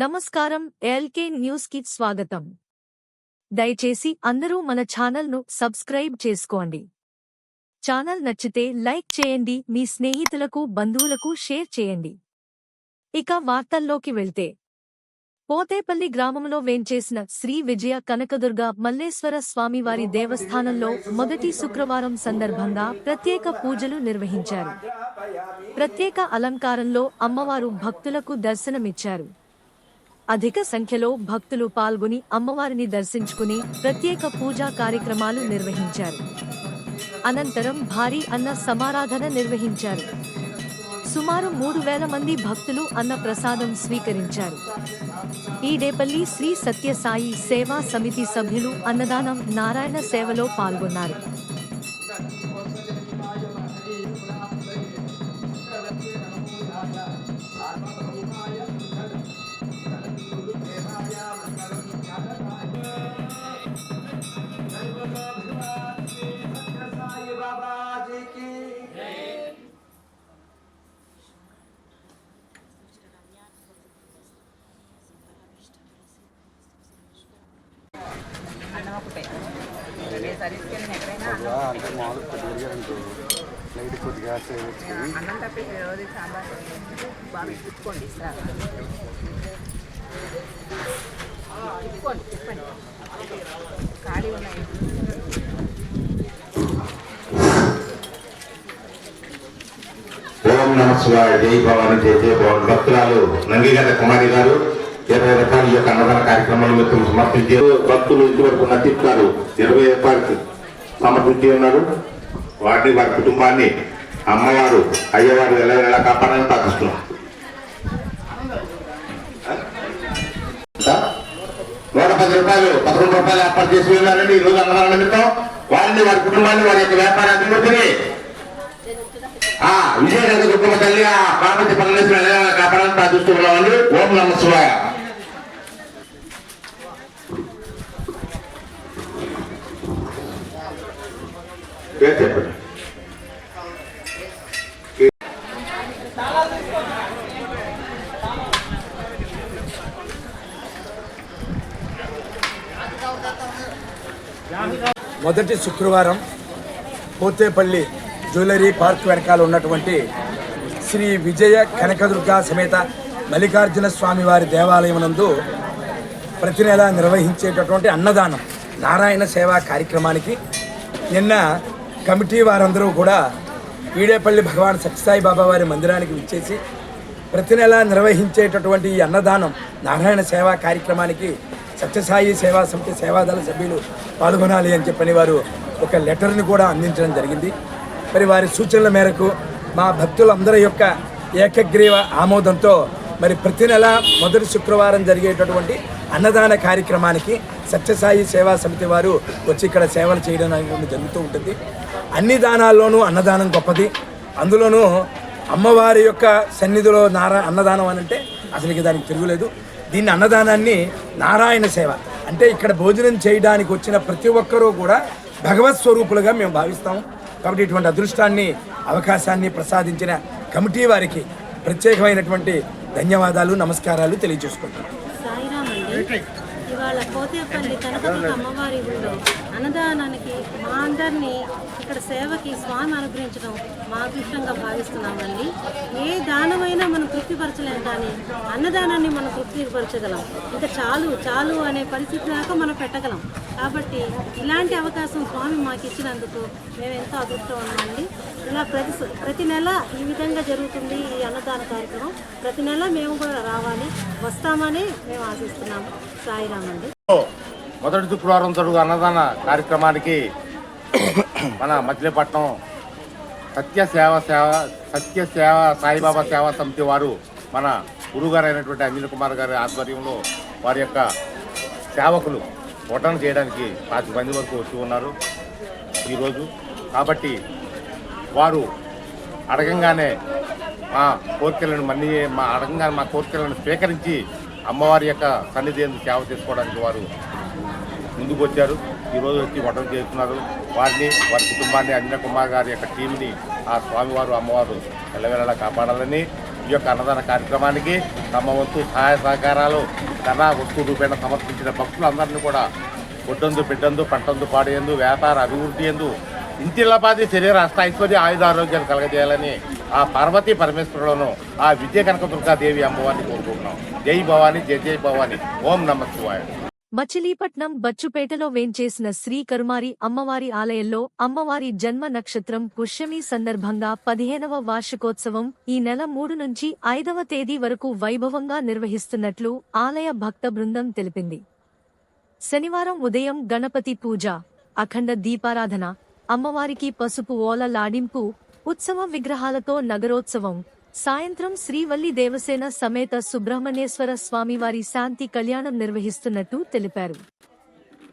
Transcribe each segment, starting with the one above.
నమస్కారం ఎల్కే న్యూస్కి స్వాగతం. దయచేసి అందరూ మన ఛానల్ను సబ్స్క్రైబ్ చేసుకోండి. ఛానల్ నచ్చితే లైక్ చేయండి మీ స్నేహితులకు బంధువులకు షేర్ చేయండి. ఇక వార్తల్లోకి వెళ్తే. పోతేపల్లి గ్రామంలో వేంచేసిన శ్రీ విజయ కనకదుర్గ మల్లేశ్వర స్వామివారి దేవస్థానంలో మొదటి శుక్రవారం సందర్భంగా ప్రత్యేక పూజలు నిర్వహించారు. ప్రత్యేక అలంకారంలో అమ్మవారు భక్తులకు దర్శనమిచ్చారు. అధిక సంఖ్యలో భక్తులు పాల్గొని అమ్మవారిని దర్శించుకుని ప్రత్యేక పూజా కార్యక్రమాలు నిర్వహించారు. అనంతరం భారీ అన్న సమారాధన నిర్వహించారు. సుమారు మూడు వేల మంది భక్తులు అన్న ప్రసాదం స్వీకరించారు. ఈడేపల్లి శ్రీ సత్యసాయి సేవా సమితి సభ్యులు అన్నదానం నారాయణ సేవలో పాల్గొన్నారు. లైట్ అన్నం తప్పి రోజు సాంబార్ బాగా తిప్పుకోండి ఇస్తారు తిప్పుకోండి తిప్పండి ఖాళీ ఉన్నాయి ఓం నమ శివాయ జై భవాని జై జయ భవన్. భక్తురాలు నంగిగడ్డ కుమారి గారు ఇరవై రూపాయల ఈ యొక్క అన్నదాన కార్యక్రమాలు మిత్రులు సమర్పించారు. భక్తులు ఇంతవరకు నటిస్తారు ఇరవై రూపాయలకి సమర్పించి ఉన్నారు. వాటిని వారి కుటుంబాన్ని అమ్మవారు అయ్యవారు ఎలా ఎలా కాపాడాలని ప్రార్థిస్తున్నాం నూట పది రూపాయలు పదకొండు రూపాయలు ఏర్పాటు చేసి ఉన్నారండి ఈ రోజు అన్నదాన నిమిత్తం వారిని వారి కుటుంబాన్ని వారి యొక్క వ్యాపారాన్ని ఆ విజయనగర కుటుంబ తల్లి ఆ పార్వతి పరమేశ్వరం ఎలా కాపాడాలని ప్రార్థిస్తున్నామండి ఓం నమ శివాయ. చెప్పండి. మొదటి శుక్రవారం పోతేపల్లి జ్యువెలరీ పార్క్ వెనకాల ఉన్నటువంటి శ్రీ విజయ కనకదుర్గ సమేత మల్లికార్జున స్వామి వారి దేవాలయం నందు ప్రతి నెల నిర్వహించేటటువంటి అన్నదానం నారాయణ సేవా కార్యక్రమానికి. నిన్న కమిటీ వారందరూ కూడా వీడేపల్లి భగవాన్ సత్యసాయి బాబా వారి మందిరానికి విచ్చేసి ప్రతి నెల నిర్వహించేటటువంటి ఈ అన్నదానం నారాయణ సేవా కార్యక్రమానికి సత్యసాయి సేవా సమితి సేవాదళ సభ్యులు పాల్గొనాలి అని చెప్పని వారు ఒక లెటర్ని కూడా అందించడం జరిగింది. మరి వారి సూచనల మేరకు మా భక్తులందరి యొక్క ఏకగ్రీవ ఆమోదంతో మరి ప్రతి నెల మొదటి శుక్రవారం జరిగేటటువంటి అన్నదాన కార్యక్రమానికి సత్యసాయి సేవా సమితి వారు వచ్చి ఇక్కడ సేవలు చేయడం అనేది జరుగుతూ ఉంటుంది. అన్ని దానాల్లోనూ అన్నదానం గొప్పది. అందులోనూ అమ్మవారి యొక్క సన్నిధిలో నారా అన్నదానం అని అంటే అసలు దానికి తిరుగులేదు. దీన్ని అన్నదానాన్ని నారాయణ సేవ. అంటే ఇక్కడ భోజనం చేయడానికి వచ్చిన ప్రతి ఒక్కరూ కూడా భగవత్ స్వరూపులుగా మేము భావిస్తాం కాబట్టి ఇటువంటి అదృష్టాన్ని అవకాశాన్ని ప్రసాదించిన కమిటీ వారికి ప్రత్యేకమైనటువంటి ధన్యవాదాలు నమస్కారాలు తెలియజేసుకుంటాం ఇవాళ పోతేపల్లి కనకదుర్గ అమ్మవారి ఊళ్ళో అన్నదానానికి మా అందరినీ ఇక్కడ సేవకి స్వామి అనుగ్రహించడం మా అదృష్టంగా భావిస్తున్నామండి. ఏ దానమైనా మనం తృప్తిపరచలేం కానీ అన్నదానాన్ని మనం తృప్తిపరచగలం. ఇంకా చాలు చాలు అనే పరిస్థితి దాకా మనం పెట్టగలం. కాబట్టి ఇలాంటి అవకాశం స్వామి మాకు ఇచ్చినందుకు మేము ఎంతో అదృష్టం ఉన్నామండి ఇలా ప్రతి ప్రతి నెల ఈ విధంగా జరుగుతుంది ఈ అన్నదాన కార్యక్రమం. ప్రతి నెల మేము కూడా రావాలి. వస్తామని మేము ఆశిస్తున్నాము. సాయిరామ్ అండి మొదటి శుక్రవారం జరుగు అన్నదాన కార్యక్రమానికి మన మచిలీపట్నం సత్య సేవ సేవ సత్య సేవ సాయిబాబా సేవా సమితి వారు మన గురుగారు అయినటువంటి అంజన్ కుమార్ గారి ఆధ్వర్యంలో వారి యొక్క సేవకులు వడ్డన చేయడానికి పాతి మంది వరకు వచ్చి ఉన్నారు ఈరోజు. కాబట్టి వారు అడగంగానే మా కోరికలను మన్ని మా అడగంగానే మా కోరికలను స్వీకరించి అమ్మవారి యొక్క సన్నిధి ఎందుకు సేవ చేసుకోవడానికి వారు ముందుకు వచ్చారు ఈరోజు వచ్చి వంటలు చేస్తున్నారు. వారిని వారి కుటుంబాన్ని అంజన కుమార్ గారి యొక్క టీంని ఆ స్వామివారు అమ్మవారు ఎల్లవెల్లలా కాపాడాలని ఈ యొక్క అన్నదాన కార్యక్రమానికి తమ వంతు సహాయ సహకారాలు ధన వస్తు రూపేణ సమర్పించిన భక్తులందరినీ కూడా ఒడ్డందు బిడ్డందు పంటందు పాడేందు వ్యాపార అభివృద్ధి ఎందు ఇంటిల్లపాది శరీర అష్ట ఐశ్వర్య ఆయుధ ఆరోగ్యాలు కలగజేయాలని ఆ పార్వతీ పరమేశ్వరులను ఆ విజయ కనకదుర్గాదేవి అమ్మవారిని కోరుకుంటున్నాం. జై భవాని జయ జయ భవాని. ఓం నమ శివాయ. మచిలీపట్నం బచ్చుపేటలో వేంచేసిన శ్రీ కరుమారి అమ్మవారి ఆలయంలో అమ్మవారి జన్మ నక్షత్రం పుష్యమి సందర్భంగా పదిహేనవ వార్షికోత్సవం ఈ నెల మూడు నుంచి ఐదవ తేదీ వరకు వైభవంగా నిర్వహిస్తున్నట్లు ఆలయ భక్త బృందం తెలిపింది. శనివారం ఉదయం గణపతి పూజ అఖండ దీపారాధన అమ్మవారికి పసుపు ఓల లాడింపు ఉత్సవ విగ్రహాలతో నగరోత్సవం. సాయంత్రం శ్రీవల్లి దేవసేన సమేత సుబ్రహ్మణ్యేశ్వర స్వామివారి శాంతి కళ్యాణం నిర్వహిస్తున్నట్టు తెలిపారు.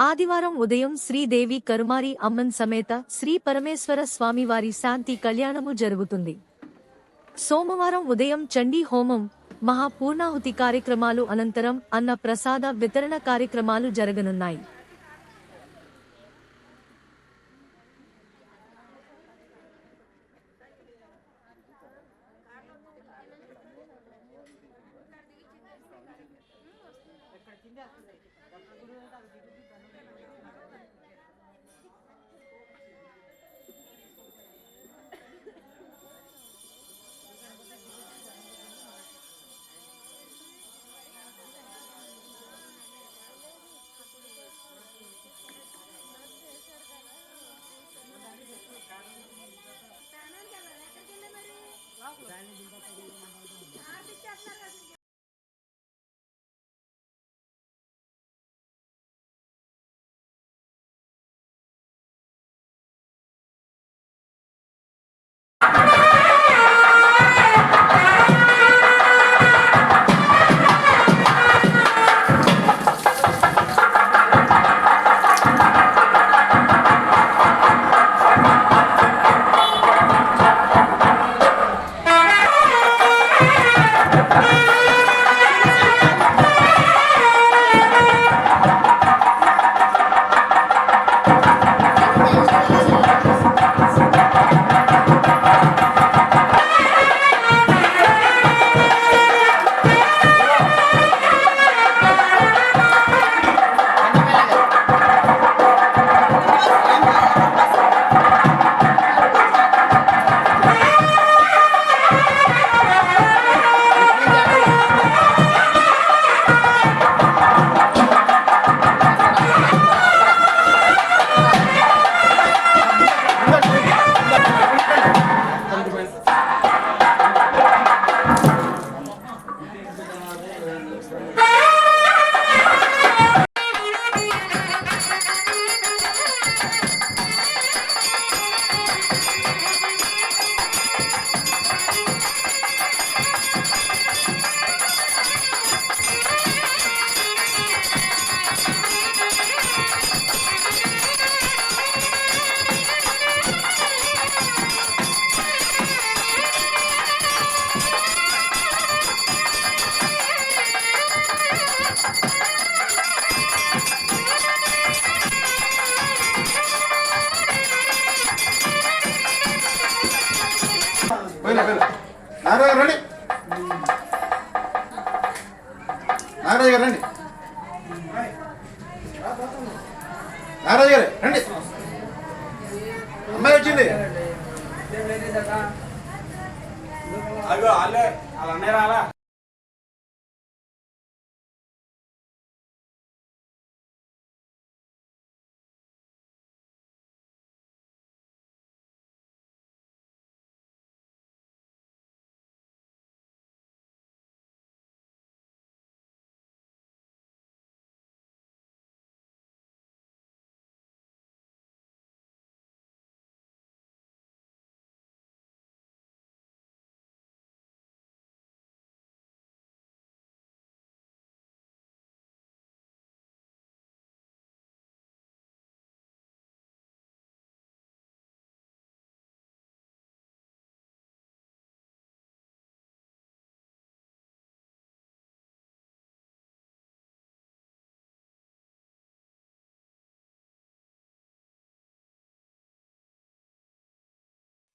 ఆదివారం ఉదయం శ్రీదేవి కరుమారి అమ్మన్ సమేత శ్రీ పరమేశ్వర స్వామివారి శాంతి కళ్యాణము జరుగుతుంది. సోమవారం ఉదయం చండీ హోమం మహాపూర్ణాహుతి కార్యక్రమాలు అనంతరం అన్న ప్రసాద వితరణ కార్యక్రమాలు జరగనున్నాయి.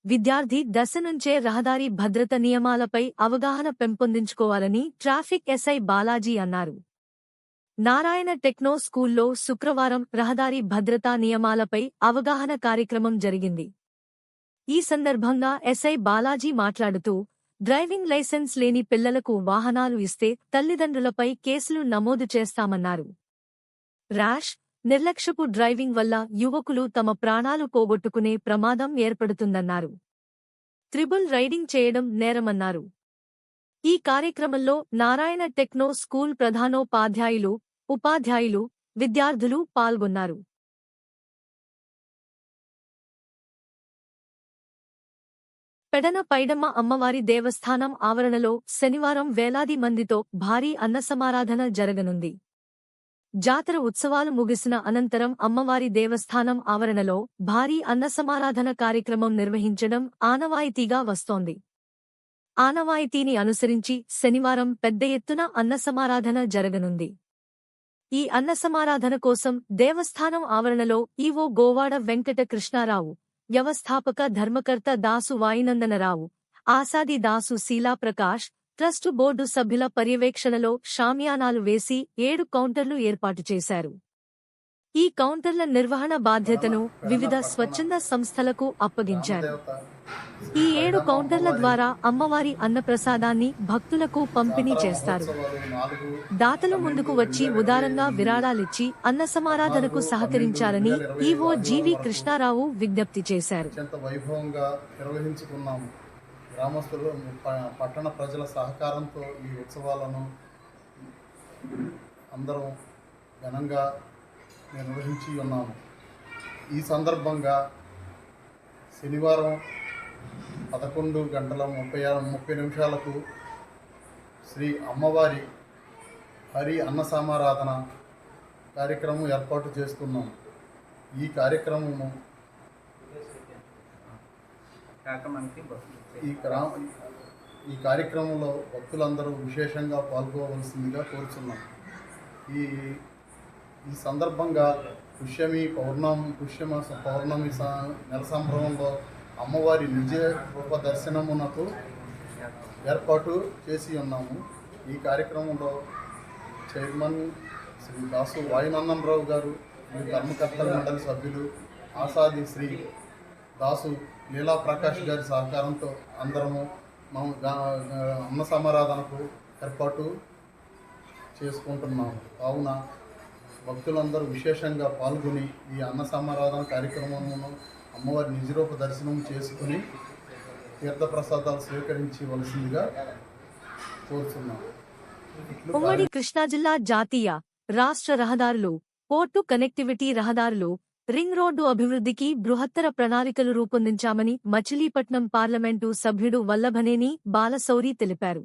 విద్యార్థి దశ నుంచే రహదారి భద్రత నియమాలపై అవగాహన పెంపొందించుకోవాలని ట్రాఫిక్ ఎస్ఐ బాలాజీ అన్నారు. నారాయణ టెక్నో స్కూల్లో శుక్రవారం రహదారి భద్రతా నియమాలపై అవగాహన కార్యక్రమం జరిగింది. ఈ సందర్భంగా ఎస్ఐ బాలాజీ మాట్లాడుతూ డ్రైవింగ్ లైసెన్స్ లేని పిల్లలకు వాహనాలు ఇస్తే తల్లిదండ్రులపై కేసులు నమోదు చేస్తామన్నారు. ర్యాష్ నిర్లక్ష్యపు డ్రైవింగ్ వల్ల యువకులు తమ ప్రాణాలు పోగొట్టుకునే ప్రమాదం ఏర్పడుతుందన్నారు. త్రిబుల్ రైడింగ్ చేయడం నేరమన్నారు. ఈ కార్యక్రమంలో నారాయణ టెక్నో స్కూల్ ప్రధానోపాధ్యాయులు ఉపాధ్యాయులు విద్యార్థులు పాల్గొన్నారు. పెడన పైడమ్మ అమ్మవారి దేవస్థానం ఆవరణలో శనివారం వేలాది మందితో భారీ అన్నసమారాధన జరగనుంది. జాతర ఉత్సవాలు ముగిసిన అనంతరం అమ్మవారి దేవస్థానం ఆవరణలో భారీ అన్నసమారాధన కార్యక్రమం నిర్వహించడం ఆనవాయితీగా వస్తోంది. ఆనవాయితీని అనుసరించి శనివారం పెద్ద ఎత్తున అన్నసమారాధన జరగనుంది. ఈ అన్నసమారాధన కోసం దేవస్థానం ఆవరణలో ఈవో గోవాడ వెంకట కృష్ణారావు వ్యవస్థాపక ధర్మకర్త దాసు వాయినందనరావు ఆసాది దాసు శీలాప్రకాష్ ట్రస్టు బోర్డు సభ్యుల పర్యవేక్షణలో షామియానాలు వేసి ఏడు కౌంటర్లు ఏర్పాటు చేశారు. ఈ కౌంటర్ల నిర్వహణ బాధ్యతను వివిధ స్వచ్ఛంద సంస్థలకు అప్పగించారు. ఈ ఏడు కౌంటర్ల ద్వారా అమ్మవారి అన్నప్రసాదాన్ని భక్తులకు పంపిణీ చేస్తారు. దాతలు ముందుకు వచ్చి ఉదారంగా విరాళాలిచ్చి అన్న సమారాధనకు సహకరించాలని ఈవో జీవి కృష్ణారావు విజ్ఞప్తి చేశారు. వైభవంగా నిర్వహించుకున్నాము. గ్రామస్తులు పట్టణ ప్రజల సహకారంతో ఈ ఉత్సవాలను అందరం ఘనంగా నిర్వహించి ఉన్నాము. ఈ సందర్భంగా శనివారం పదకొండు గంటల ముప్పై ఆరు ముప్పై నిమిషాలకు శ్రీ అమ్మవారి హరి అన్న సమారాధన కార్యక్రమం ఏర్పాటు చేస్తున్నాం. ఈ కార్యక్రమము ఈ గ్రామ ఈ కార్యక్రమంలో భక్తులందరూ విశేషంగా పాల్గొవలసిందిగా కోరుచున్నాం ఈ ఈ సందర్భంగా పుష్యమి పౌర్ణమి పుష్యమాస పౌర్ణమి నెల సంభ్రమంలో అమ్మవారి నిజ రూప దర్శనమునకు ఏర్పాటు చేసి ఉన్నాము. ఈ కార్యక్రమంలో చైర్మన్ శ్రీ దాసు వాయునందనరావు గారు మరియు ధర్మకర్తల మండలి సభ్యులు ఆసాది శ్రీ దాసు లీలా ప్రకాష్ గారి సహకారంతో అందరము అన్న సమారాధనకు ఏర్పాటు చేసుకుంటున్నాము. కావున భక్తులందరూ విశేషంగా పాల్గొని ఈ అన్న సమారాధన కార్యక్రమమును అమ్మవారి నిజరూప దర్శనం చేసుకుని తీర్థప్రసాదాలు స్వీకరించవలసిందిగా కోరుతున్నాం ఇట్లు ఉమ్మడి కృష్ణా జిల్లా జాతీయ రాష్ట్ర రహదారులు పోర్టు కనెక్టివిటీ రహదారులు రింగ్ రోడ్డు అభివృద్ధికి బృహత్తర ప్రణాళికలు రూపొందించామని మచిలీపట్నం పార్లమెంటు సభ్యుడు వల్లభనేని బాలశౌరి తెలిపారు.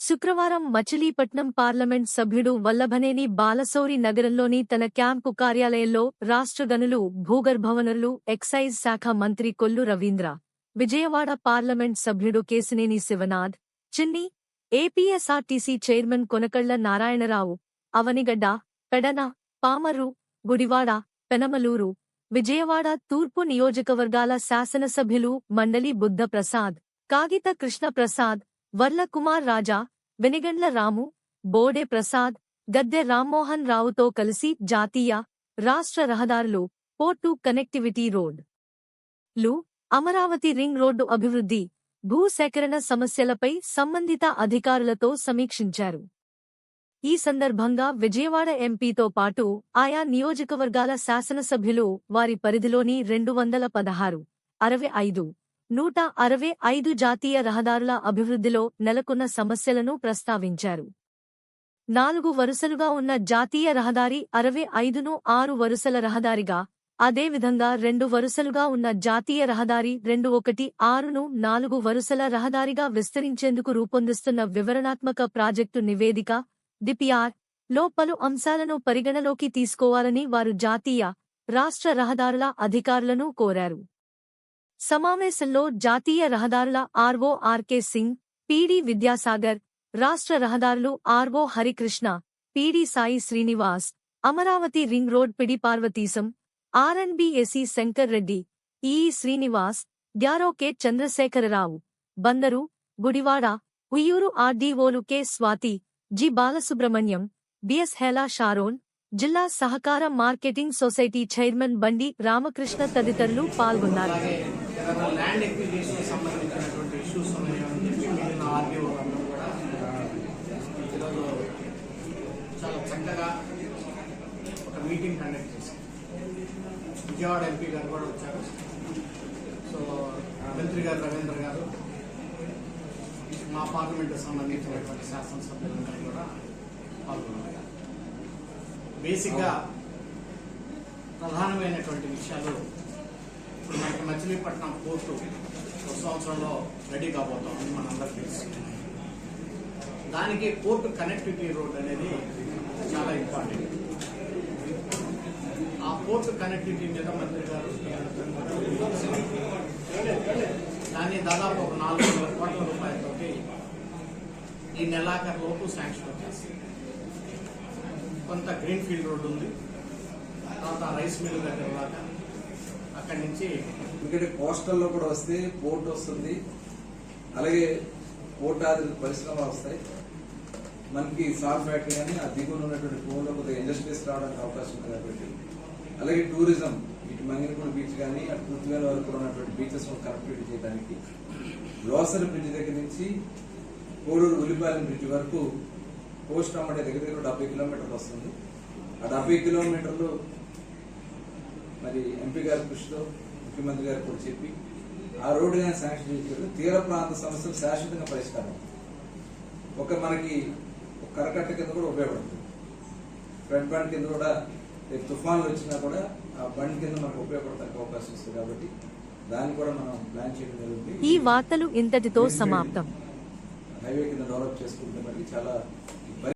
శుక్రవారం మచిలీపట్నం పార్లమెంట్ సభ్యుడు వల్లభనేని బాలశౌరి నగరంలోని తన క్యాంపు కార్యాలయంలో రాష్ట్ర గనులు భూగర్భవనరులు ఎక్సైజ్ శాఖ మంత్రి కొల్లు రవీంద్ర విజయవాడ పార్లమెంట్ సభ్యుడు కేసినేని శివనాథ్ చిన్ని ఏపీఎస్ఆర్టీసీ చైర్మన్ కొనకళ్ళ నారాయణరావు అవనిగడ్డ పెడన పామర్రు గుడివాడ పెనమలూరు విజయవాడ తూర్పు నియోజకవర్గాల శాసనసభ్యులు మండలి బుద్ధప్రసాద్ కాగిత కృష్ణప్రసాద్ వర్లకుమార్ వర్ల కుమార్ రాజా వెనిగండ్ల రాము బోడే ప్రసాద్ గద్దె రామ్మోహన్ రావుతో కలిసి జాతీయ రాష్ట్ర రహదారులు పోర్టు కనెక్టివిటీ రోడ్లు అమరావతి రింగ్ రోడ్డు అభివృద్ధి భూసేకరణ సమస్యలపై సంబంధిత అధికారులతో సమీక్షించారు. ఈ సందర్భంగా విజయవాడ ఎంపీతో పాటు ఆయా నియోజకవర్గాల శాసనసభ్యులు వారి పరిధిలోని రెండు వందల పదహారు అరవై ఐదు నూట అరవై ఐదు జాతీయ రహదారుల అభివృద్ధిలో నెలకొన్న సమస్యలను ప్రస్తావించారు. నాలుగు వరుసలుగా ఉన్న జాతీయ రహదారి అరవై ఐదును ఆరు వరుసల రహదారిగా అదేవిధంగా రెండు వరుసలుగా ఉన్న జాతీయ రహదారి రెండు ఒకటి ఆరును నాలుగు వరుసల రహదారిగా విస్తరించేందుకు రూపొందిస్తున్న వివరణాత్మక ప్రాజెక్టు నివేదిక డిపిఆర్లో పలు అంశాలను పరిగణలోకి తీసుకోవాలని వారు జాతీయ రాష్ట్ర రహదారుల అధికారులను కోరారు. సమావేశంలో జాతీయ రహదారుల RO RK Singh PD Vidyasagar రాష్ట్ర రహదారులు RO Harikrishna PD Sai Srinivas Amaravati ring road PD Parvateesam RNBAC Shankar Reddy E Srinivas DRO K Chandrasekhararao Bandar Gudivada Vuyyuru ఆర్డీఓలు K Swathi G. Balasubrahmanyam BS Hela Sharon జిల్లా సహకార marketing society chairman బండి రామకృష్ణ తదితరులు పాల్గొన్నారు. చాలా చక్కగా ఒక meeting conduct చేశారు Vijayawada MP గారు కూడా వచ్చారు. సో మంత్రి గారు రవీంద్ర గారు మా పార్లమెంటు సంబంధించినటువంటి శాసనసభ్యులందరూ కూడా పాల్గొన్నారు. బేసిక్గా ప్రధానమైనటువంటి విషయాలు ఇప్పుడు మనకి మచిలీపట్నం పోర్టు ఒక సంవత్సరంలో రెడీ కాబోతామని మనందరూ తెలుసు. దానికి కోర్టు కనెక్టివిటీ రోడ్ అనేది చాలా ఇంపార్టెంట్. ఆ కోర్టు కనెక్టివిటీ మీద మంత్రి గారు దాన్ని దాదాపు ఒక నాలుగు వందల కోట్ల రూపాయలతో ఈ నెలాఖరు లోపు శాంక్షన్ వచ్చేస్తుంది. కొంత గ్రీన్ ఫీల్డ్ రోడ్ ఉంది. తర్వాత రైస్ మిల్ దగ్గర దాకా అక్కడి నుంచి ఎందుకంటే కోస్టల్లో కూడా వస్తే పోర్ట్ వస్తుంది. అలాగే పోర్ట్ ఆధారిత పరిశ్రమలు వస్తాయి. మనకి సాల్ ఫ్యాక్టరీ కానీ ఆ దిగువన ఉన్నటువంటి భూమిలో కొద్దిగా ఇండస్ట్రీస్ రావడానికి అవకాశం ఉంది కాబట్టి. అలాగే టూరిజం ఇటు మంగినపూడి బీచ్ కానీ అటు పూర్తిగా వరకు ఉన్నటువంటి బీచెస్ కనెక్టివిటీ చేయడానికి. లోసర్ బ్రిడ్జ్ దగ్గర నుంచి కోడూరు ఉల్లిపాలెం బ్రిడ్జ్ వరకు పోస్ట్ అమ్మటే దగ్గర దగ్గర డెబ్బై కిలోమీటర్లు వస్తుంది. ఆ డెబ్బై కిలోమీటర్లు మరి ఎంపీ గారి కృషితో ముఖ్యమంత్రి గారు కూడా చెప్పి ఆ రోడ్డు కానీ శాంక్షన్ చేసేటప్పుడు తీర ప్రాంత సమస్యలు శాశ్వతంగా పరిష్కారం. ఒక మనకి ఒక కరకట్ట కింద కూడా ఉపయోగపడుతుంది. ఫ్రంట్ బండ్ కింద కూడా రేపు తుఫాన్లు వచ్చినా కూడా ఆ బండ్ కింద మనకు ఉపయోగపడటానికి అవకాశం వస్తుంది కాబట్టి దాన్ని కూడా మనం ప్లాన్ చేయడం జరుగుతుంది. ఈ వార్తలు ఇంతటితో సమాప్తం. హైవే కింద డెవలప్ చేసుకుంటే మనకి చాలా